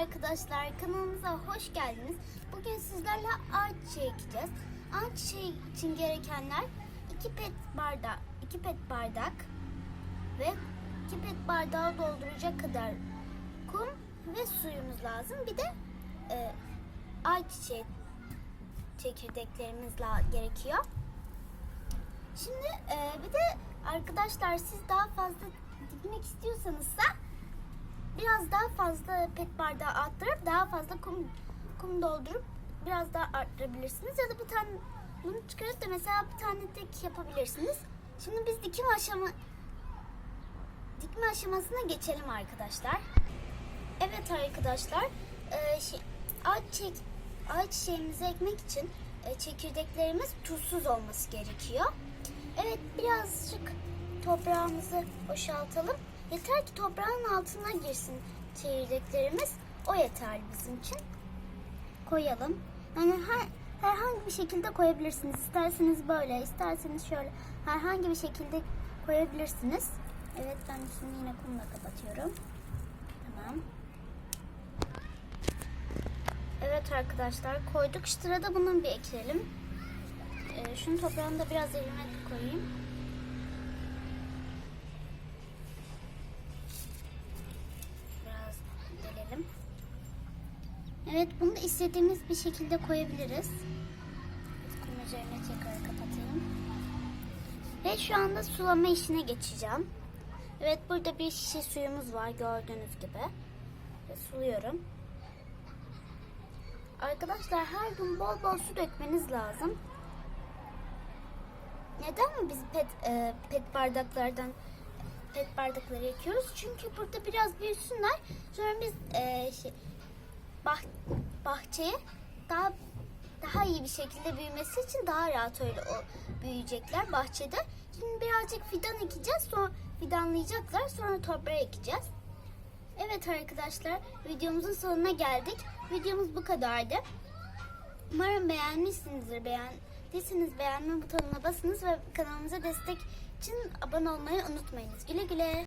arkadaşlar kanalımıza hoş geldiniz. Bugün sizlerle ayçiçeği ekeceğiz. Ayçiçeği için gerekenler 2 pet bardak, 2 pet bardak ve 2 pet bardağı dolduracak kadar kum ve suyumuz lazım. Bir de e, ayçiçeği çekirdeklerimiz la- gerekiyor. Şimdi e, bir de arkadaşlar siz daha fazla dikmek istiyorsanızsa biraz daha fazla pet bardağı arttırıp daha fazla kum kum doldurup biraz daha arttırabilirsiniz ya da bir tane bunu çıkarıp da mesela bir tane tek yapabilirsiniz. Şimdi biz dikim aşama dikme aşamasına geçelim arkadaşlar. Evet arkadaşlar, e, şey, ayçiçek, ayçiçeğimizi ekmek için e, çekirdeklerimiz tuzsuz olması gerekiyor. Evet birazcık toprağımızı boşaltalım. Yeter ki toprağın altına girsin çekirdeklerimiz. O yeterli bizim için. Koyalım. Yani her, herhangi bir şekilde koyabilirsiniz. İsterseniz böyle, isterseniz şöyle herhangi bir şekilde koyabilirsiniz. Evet ben şimdi yine kumla kapatıyorum. Tamam. Evet arkadaşlar koyduk. Sırada bunun bir ekleyelim. Ee, şunu toprağını da biraz elime koyayım. Evet bunu da istediğimiz bir şekilde koyabiliriz. Kum üzerine tekrar kapatayım. Ve şu anda sulama işine geçeceğim. Evet burada bir şişe suyumuz var gördüğünüz gibi. Ve suluyorum. Arkadaşlar her gün bol bol su dökmeniz lazım. Neden mi biz pet e, pet bardaklardan pet bardakları yakıyoruz? Çünkü burada biraz büyüsünler. Sonra biz e, şey, bah, bahçeye daha daha iyi bir şekilde büyümesi için daha rahat öyle o büyüyecekler bahçede. Şimdi birazcık fidan ekeceğiz. Sonra fidanlayacaklar. Sonra toprağa ekeceğiz. Evet arkadaşlar videomuzun sonuna geldik. Videomuz bu kadardı. Umarım beğenmişsinizdir. Beğendiyseniz beğenme butonuna basınız ve kanalımıza destek için abone olmayı unutmayınız. Güle güle.